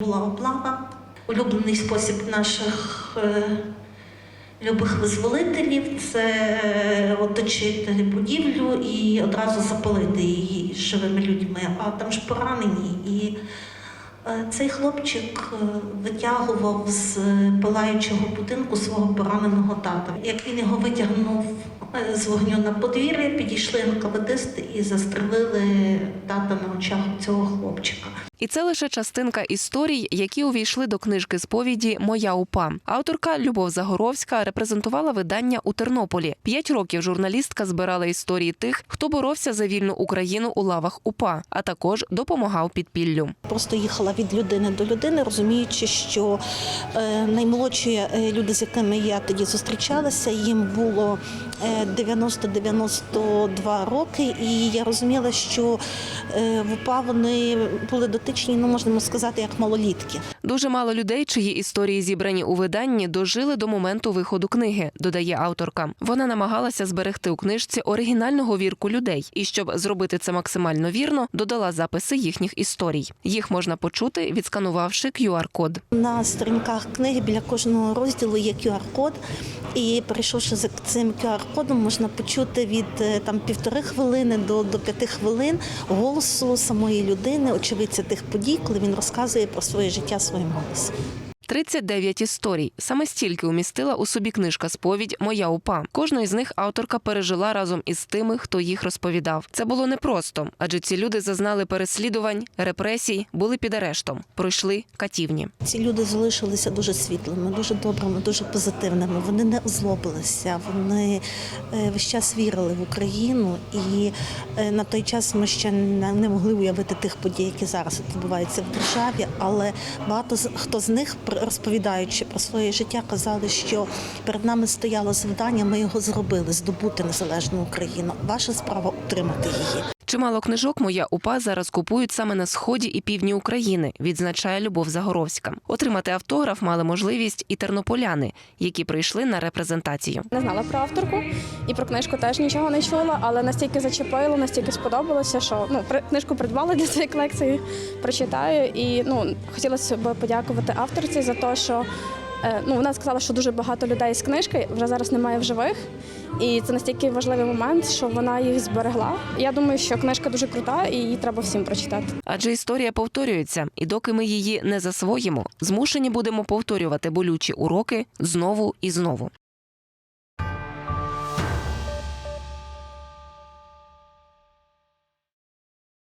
Була облава, улюблений спосіб наших е, любих визволителів це е, оточити будівлю і одразу запалити її живими людьми. А там ж поранені. І е, цей хлопчик е, витягував з палаючого будинку свого пораненого тата. Як він його витягнув з вогню на подвір'я, підійшли НКВДисти і застрелили тата на очах цього хлопчика. І це лише частинка історій, які увійшли до книжки сповіді Моя упа. Авторка Любов Загоровська репрезентувала видання у Тернополі. П'ять років журналістка збирала історії тих, хто боровся за вільну Україну у лавах УПА, а також допомагав підпіллю. Просто їхала від людини до людини, розуміючи, що е, наймолодші е, люди, з якими я тоді зустрічалася, їм було е, 90-92 роки, і я розуміла, що е, в УПА вони були дотичні, ну можна сказати, як малолітки. Дуже мало людей, чиї історії зібрані у виданні, дожили до моменту виходу книги, додає авторка. Вона намагалася зберегти у книжці оригінального вірку людей, і щоб зробити це максимально вірно, додала записи їхніх історій. Їх можна почути, відсканувавши QR-код. На сторінках книги біля кожного розділу є QR-код, і перейшовши за цим QR-кодом, можна почути від е, там півтори хвилини до, до п'яти хвилин голосу самої людини, очевидця тих подій, коли він розказує про своє життя своїм голосом. 39 історій. Саме стільки умістила у собі книжка сповідь Моя упа. Кожну із них авторка пережила разом із тими, хто їх розповідав. Це було непросто, адже ці люди зазнали переслідувань, репресій, були під арештом, пройшли катівні. Ці люди залишилися дуже світлими, дуже добрими, дуже позитивними. Вони не озлобилися, вони е, весь час вірили в Україну, і е, на той час ми ще не могли уявити тих подій, які зараз відбуваються в державі. Але багато з- хто з них, розповідаючи про своє життя, казали, що перед нами стояло завдання, ми його зробили здобути незалежну Україну. Ваша справа утримати її. Чимало книжок моя упа зараз купують саме на сході і півдні України, відзначає Любов Загоровська. Отримати автограф мали можливість і тернополяни, які прийшли на репрезентацію. Не знала про авторку і про книжку теж нічого не чула, але настільки зачепило, настільки сподобалося, що ну книжку придбала для цієї колекції, прочитаю. І ну хотілося б подякувати авторці за те, що ну вона сказала, що дуже багато людей з книжки вже зараз немає в живих. І це настільки важливий момент, що вона їх зберегла. Я думаю, що книжка дуже крута і її треба всім прочитати. Адже історія повторюється, і доки ми її не засвоїмо, змушені будемо повторювати болючі уроки знову і знову.